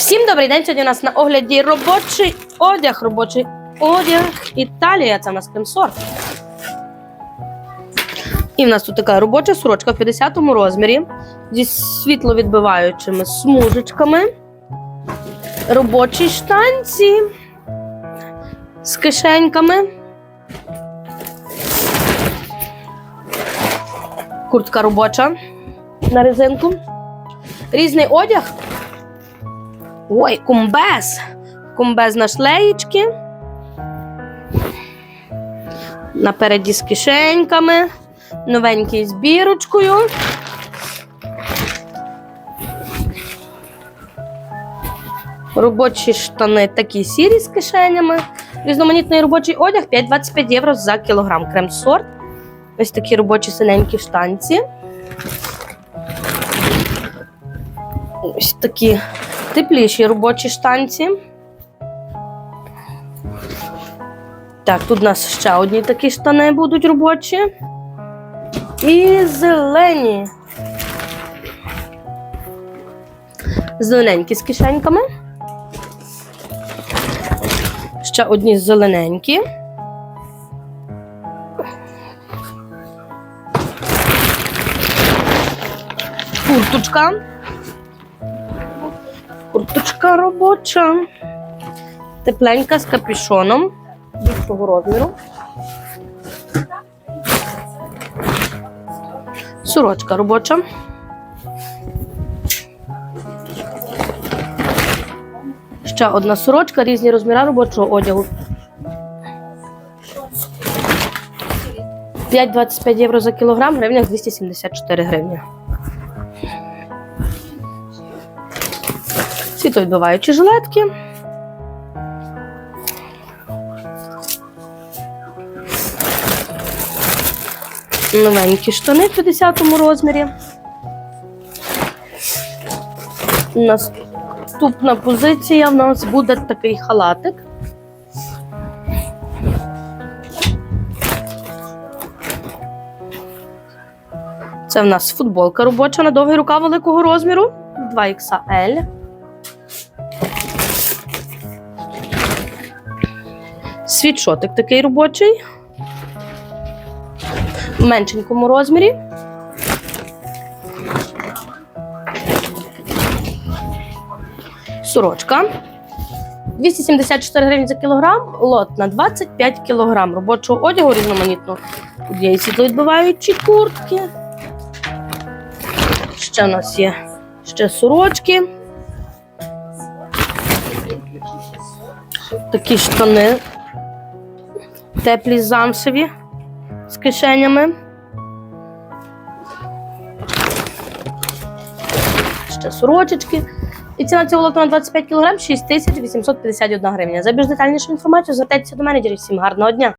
Всім добрий день. Сьогодні у нас на огляді робочий одяг. Робочий одяг Італія. Це у нас кремсорт. І в нас тут така робоча сорочка в 50-му розмірі зі світловідбиваючими смужечками. Робочі штанці з кишеньками. Куртка робоча на резинку. Різний одяг. Ой, кумбез. Кумбез на шлеєчки. Напереді з кишеньками. Новенький з бірочкою. Робочі штани такі сірі з кишенями. Різноманітний робочий одяг 5,25 євро за кілограм. Крем-сорт. Ось такі робочі синенькі штанці. Ось такі тепліші робочі штанці. Так, тут у нас ще одні такі штани будуть робочі. І зелені. Зелененькі з кишеньками. Ще одні зелененькі. Курточка. Курточка робоча. Тепленька з капюшоном більшого розміру. Сорочка робоча. Ще одна сорочка, різні розміри робочого одягу. 5,25 євро за кілограм, в гривнях 274 гривні. Світловідбиваючі жилетки. Новенькі штани в 50 розмірі. Наступна позиція в нас буде такий халатик. Це в нас футболка робоча на довгий рукав великого розміру 2XL. Світшотик такий робочий. В меншенькому розмірі. Сорочка. 274 гривні за кілограм, лот на 25 кілограм робочого одягу різноманітно. Тут є і світловідбиваючі куртки. Ще у нас є ще сорочки. Такі штани теплі замшеві з кишенями. Ще сорочечки. І ціна цього лоту на 25 кг 6851 гривня. За більш детальнішу інформацію звертайтеся до менеджерів. Всім гарного дня!